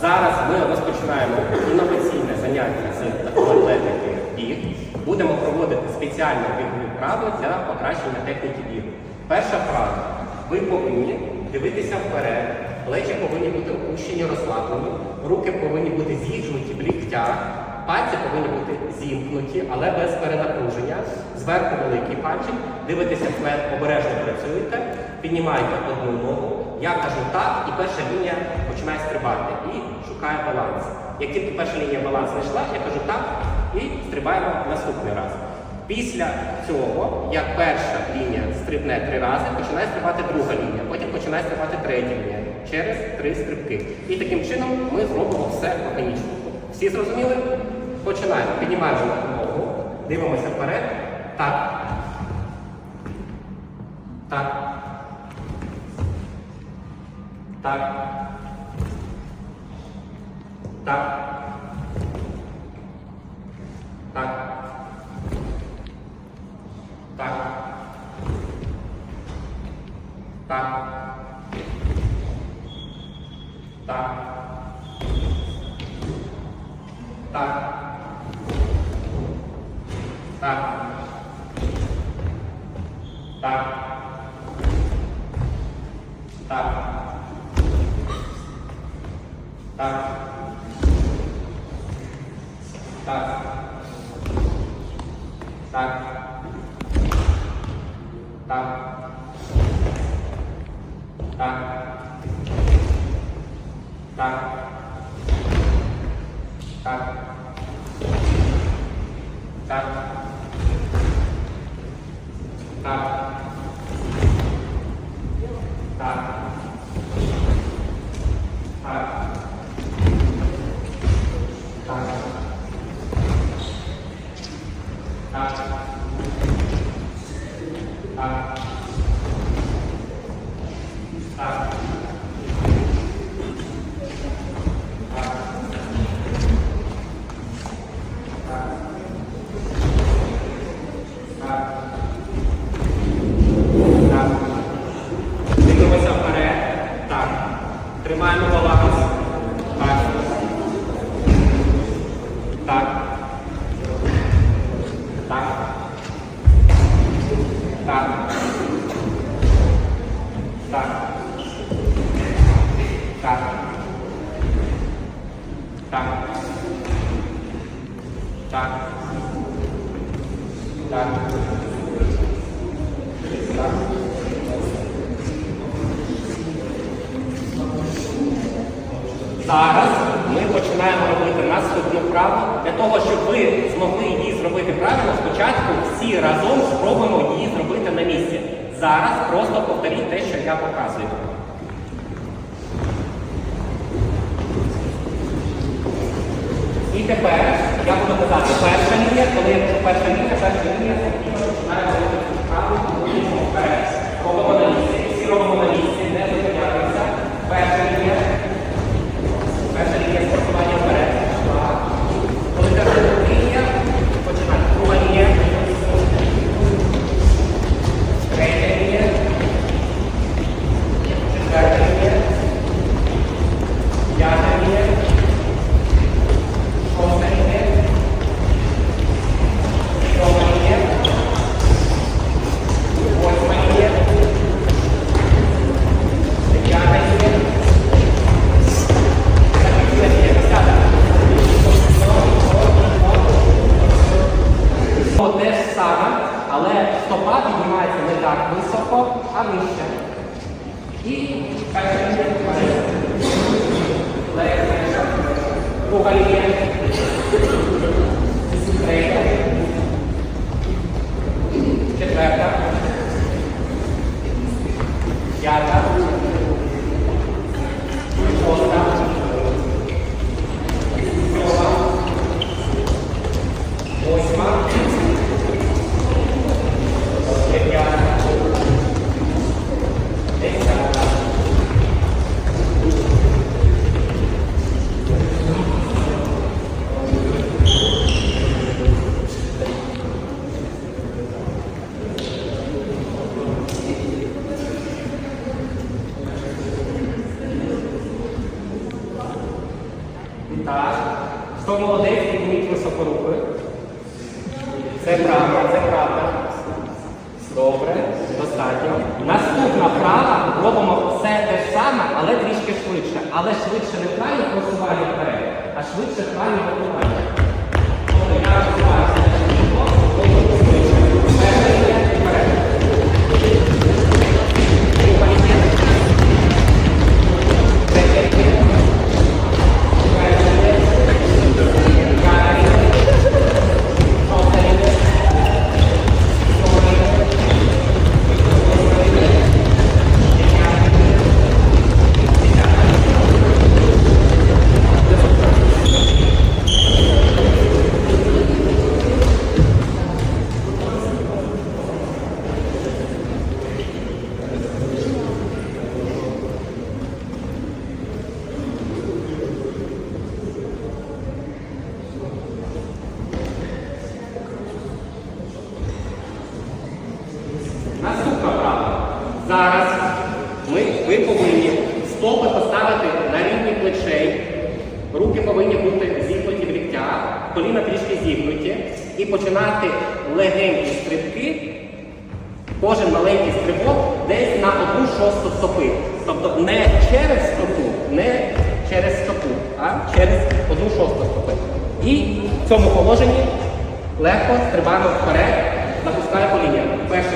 Зараз ми розпочинаємо інноваційне заняття з атлетики біг. Будемо проводити спеціальні бігові вправи для покращення техніки бігу. Перша вправа. Ви повинні дивитися вперед, плечі повинні бути опущені, розслаблені, руки повинні бути зігнуті в ліктях, пальці повинні бути зімкнуті, але без перенапруження. Зверху великий пальчик, дивитеся вперед, обережно працюєте, піднімаєте одну ногу. Я кажу так, і перша лінія починає стрибати і шукає баланс. Як тільки перша лінія баланс знайшла, я кажу так і стрибаємо наступний раз. Після цього, як перша лінія стрибне три рази, починає стрибати друга лінія, потім починає стрибати третя лінія через три стрибки. І таким чином ми зробимо все органічно. Всі зрозуміли? Починаємо. Піднімаємо ногу, дивимося вперед. Так. Так. ตัก ตัก ตัก ตัก ตัก ตัก ตัก ตัก ตัก ตัก Так. Так. Так. Так. Так. Так. Так. Так. Так. Так. Так. Так. Так. Так. Так. Так. Так. Так. Так. Так. Зараз ми починаємо робити наступну вправу. Для того, щоб ви змогли її зробити правильно, спочатку всі разом спробуємо її зробити на місці. Зараз просто повторіть те, що я показую. Тепер я буду казати перша лінія, коли я перша лінія, перша лінія, починає робити цю робимо ходимо. Робимо на місці, всі робимо на redar com só com a lixa. E o galinha desemprega, quebrada, piada, corta, prova, osma, 人も出 стопи поставити на рівні плечей. Руки повинні бути зігнуті в ліктя, коліна трішки зігнуті. І починати легенькі стрибки. Кожен маленький стрибок десь на одну шосту стопи. Тобто не через стопу, не через стопу, а через одну шосту стопи. І в цьому положенні легко стрибаємо вперед, запускає коління. Перша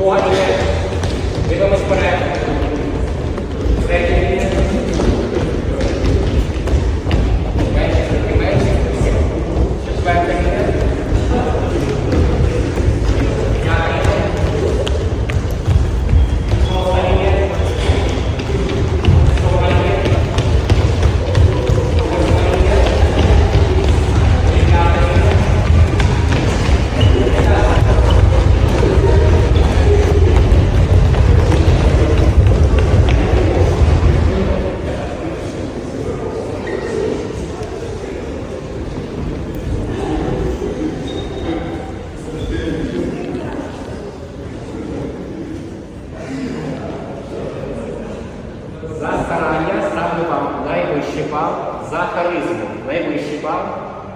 Друга лінія. Дивимось вперед. Третя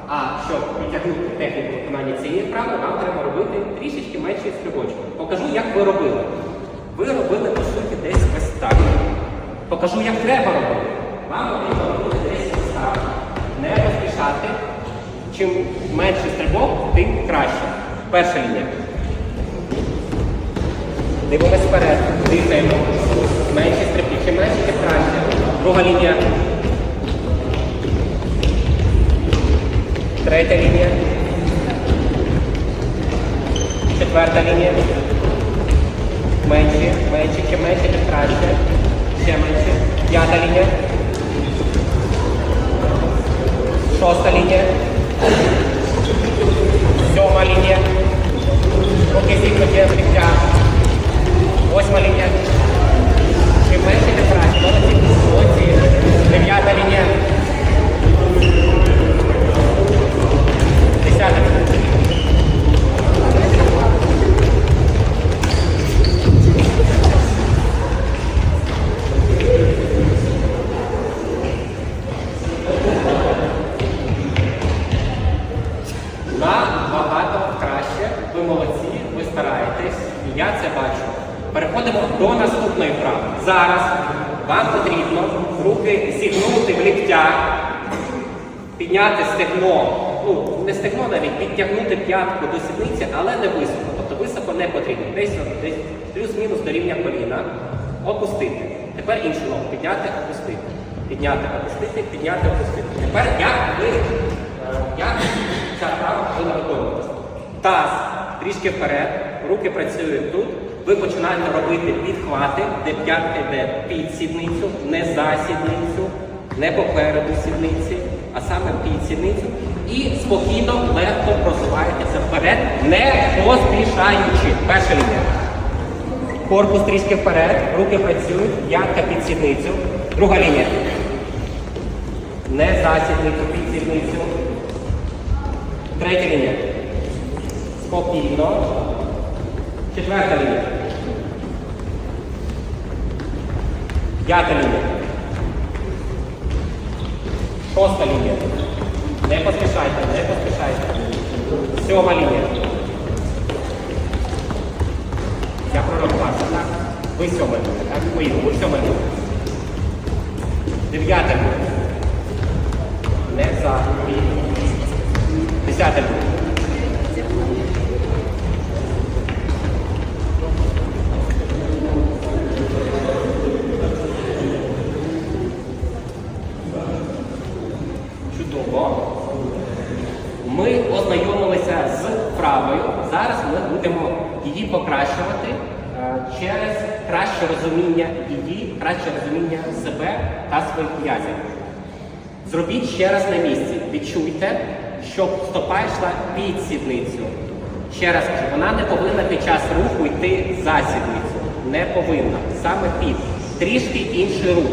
А щоб підтягнути техніку виконання цієї вправи, вам треба робити трішечки менший стрибочок. Покажу, як ви робили. Ви робили, по суті, десь ось так. Покажу, як треба робити. Вам потрібно робити десь ось так. Не поспішати. Чим менший стрибок, тим краще. Перша лінія. Дивимось вперед, дихаємо. Менші стрибки. Чим менше, тим краще. Друга лінія. Третя лінія. Четверта лінія. Менші, менші, чим менше, тим краще. Ще менше. П'ята лінія. Шоста лінія. Сьома лінія. Руки зігнуті в ліктя. Восьма лінія. Чим менше, тим краще. Молодці. Дев'ята лінія. До наступної вправи. Зараз вам потрібно руки зігнути в ліктях, підняти стегно, ну не стегно навіть, підтягнути п'ятку до сідниці, але не високо. Тобто високо не потрібно. Десь, десь плюс-мінус до рівня коліна. Опустити. Тепер іншу ногу. Підняти, опустити. Підняти, опустити, підняти, опустити. Тепер як ви, е, як ця вправа повинна виконуватися? Таз трішки вперед, руки працюють тут. Ви починаєте робити підхвати, де п'ятка йде під сідницю, не за сідницю, не попереду сідниці, а саме під сідницю. І спокійно, легко просуваєтеся вперед, не поспішаючи. Перша лінія. Корпус трішки вперед, руки працюють, п'ятка під сідницю. Друга лінія. Не за сідницю, під сідницю. Третя лінія. Спокійно. Четверта лінія. П'ята лінія. Шоста лінія. Не поспішайте, не поспішайте. Сьома лінія. Я прорахувався, так? Ви сьома лінія, так? Ви, ви сьома лінія. Дев'ята лінія. Не за. Десята лінія. Чудово. Ми ознайомилися з вправою. Зараз ми будемо її покращувати е, через краще розуміння її, краще розуміння себе та своїх. Зробіть ще раз на місці. Відчуйте, щоб стопа йшла під сідницю. Ще раз кажу, вона не повинна під час руху йти за сідницю. Не повинна. Саме під. Трішки інший рух.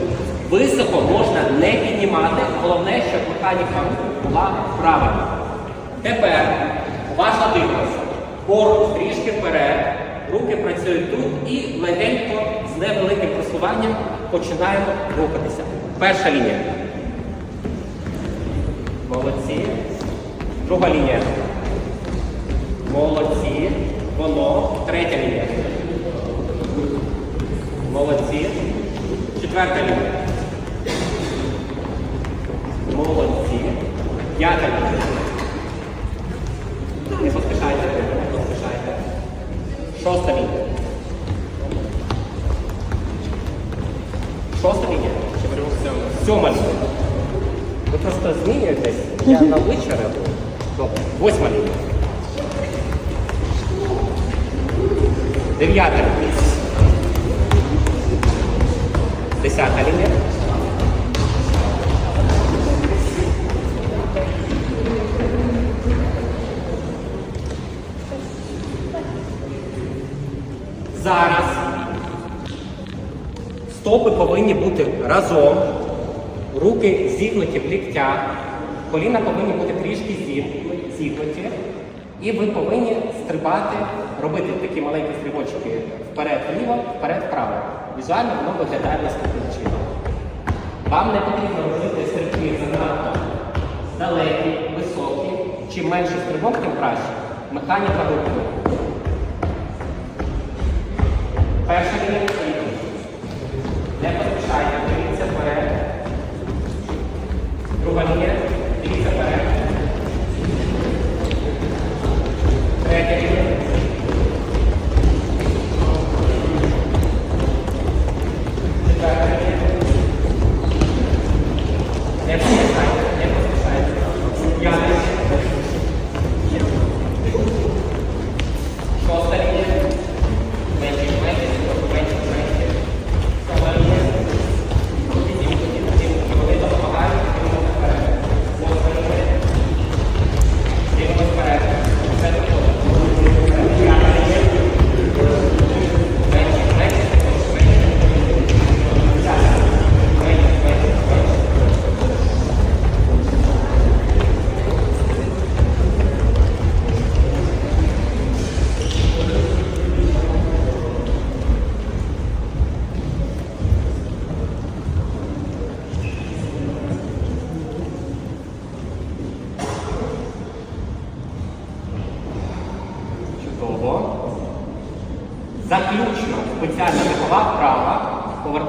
Високо можна не піднімати. Головне, щоб механіка була правильна. Тепер уважно дивимося. Корпус трішки вперед. Руки працюють тут і легенько з невеликим просуванням починаємо рухатися. Перша лінія. Молодці. Друга лінія. Молодці. Воно. Третя лінія. Молодці. Четверта лінія. Молодці. П'ята лінія. Не поспішайте, не поспішайте. Шоста лінія. Шоста лінія. Сьома лінія. Ви просто змінюєтесь. Я на вечора. Добре. Восьма лінія. Дев'ята лінія. Десята лінія. Зараз стопи повинні бути разом, руки зігнуті в ліктях, коліна повинні бути трішки зігнуті. І ви повинні стрибати, робити такі маленькі стрибочки вперед-вліво, вперед-вправо. Візуально воно виглядає наступним чином. Вам не потрібно робити стрибки занадто далекі, високі. Чим менший стрибок, тим краще. Механіка руху. Перша лінія. Не поспішайте, дивіться вперед. Друга лінія, дивіться вперед. Третя лінія.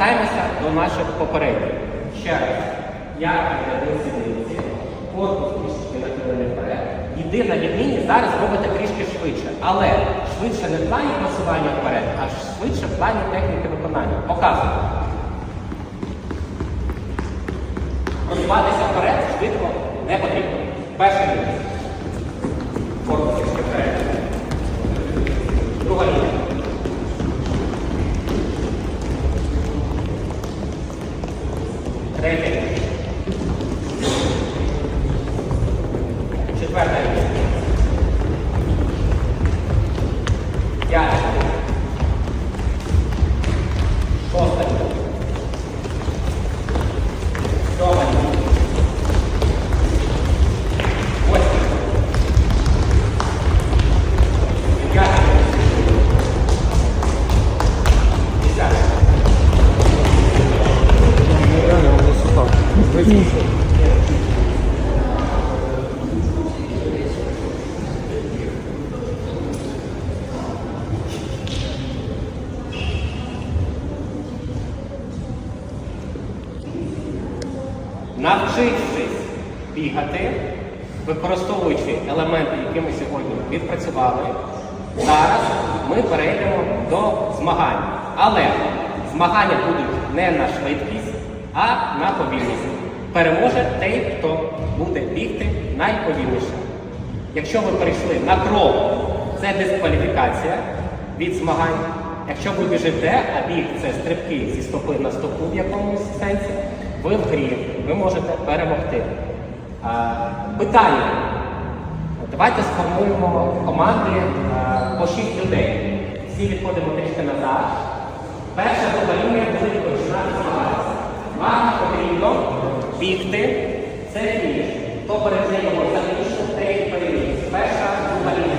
Повертаємося до наших попередніх. Ще раз. Я до сідниці, корпус трішки нахилений вперед. Єдина відмінність зараз робите трішки швидше. Але швидше не в плані просування вперед, а швидше в плані техніки виконання. Показую. Просуватися вперед швидко не потрібно. Перша лінія. Корпус трішки вперед. Друга лінія. Третя лінія. Четверта лінія. П'ята Навчившись бігати, використовуючи елементи, які ми сьогодні відпрацювали, зараз ми перейдемо до змагань. Але змагання будуть не на швидкість, а на повільність. Переможе той, хто буде бігти найповільніше. Якщо ви перейшли на крок, це дискваліфікація від змагань. Якщо ви біжите, а біг це стрибки зі стопи на стопу в якомусь сенсі, ви в грі, ви можете перемогти. А, питання. Давайте сформуємо команди по 6 людей. Всі відходимо трішки назад. Перша друга лінія буде починати змагатися. Вам потрібно бігти. Це фініш. Хто перед ним за фінішом, третій переміг. Перша лінія.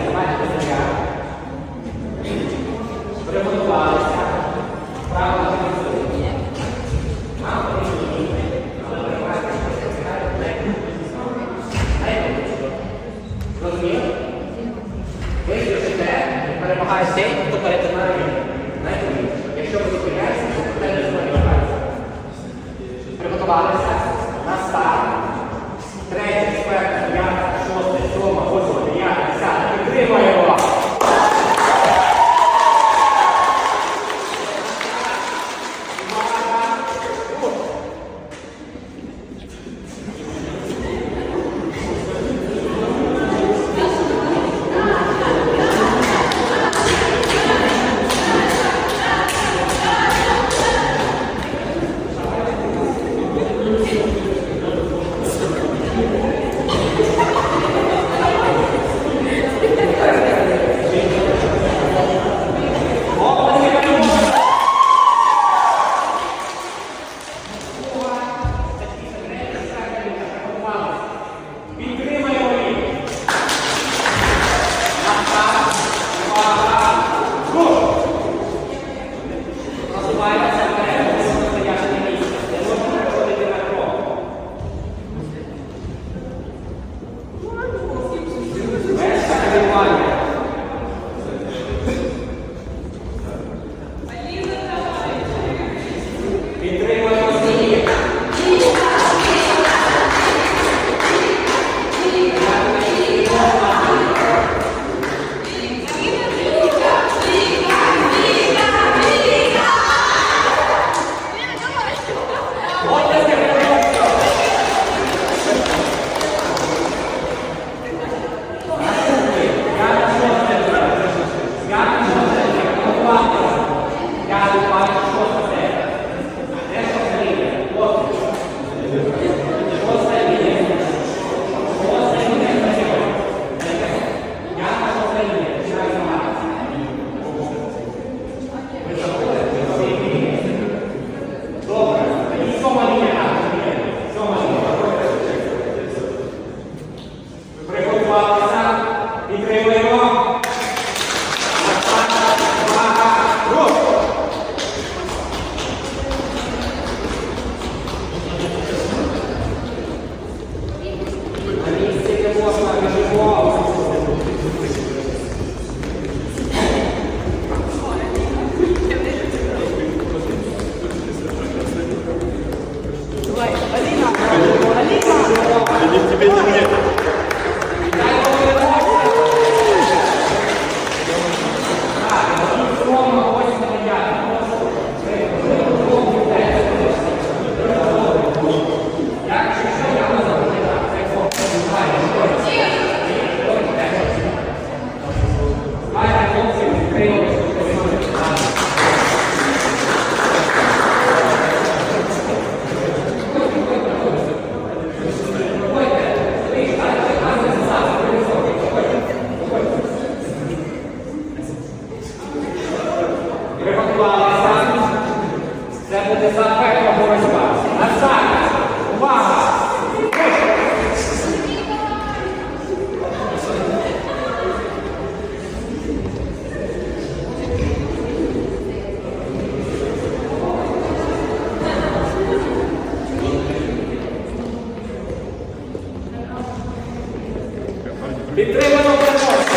Vedremo la prossima.